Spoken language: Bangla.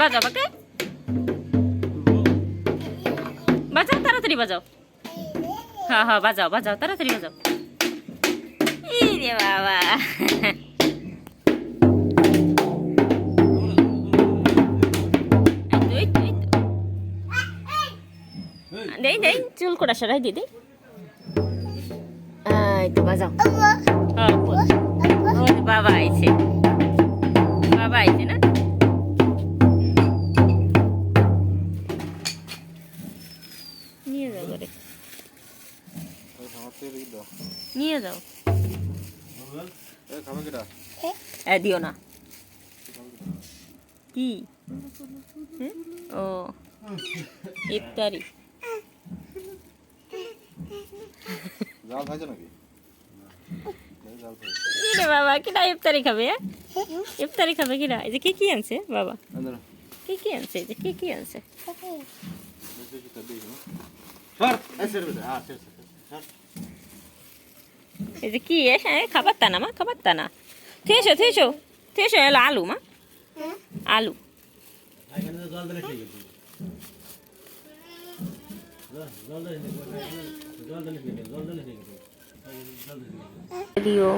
বাজাও বাকে বাজাও তাড়াতাড়ি বাজাও। হ্যাঁ হ্যাঁ বাজাও বাজাও তাড়াতাড়ি বাজাও। এই রে বাবা। দেই দেই চুল কোটা সরাই দিদি এই তো বাজাও। বাবা আইছে। নিয়ে যাও করে নিয়ে যাও। এ দিও না। কি? ও। ইফতারি। জাল খাইছে নাকি জাল খাইছে কিরে বাবা কিরা ইফতারি খাবে এ? ইফতারি খাবে কিরা? এই যে কি কি আনছে বাবা? কি কি আনছে এই যে কি কি আনছে? এই যে কি এ? হ্যাঁ খাবার তা না মা খাবার তা না। থেসো থেসো থেসো এলো আলু মা। আলু। দিও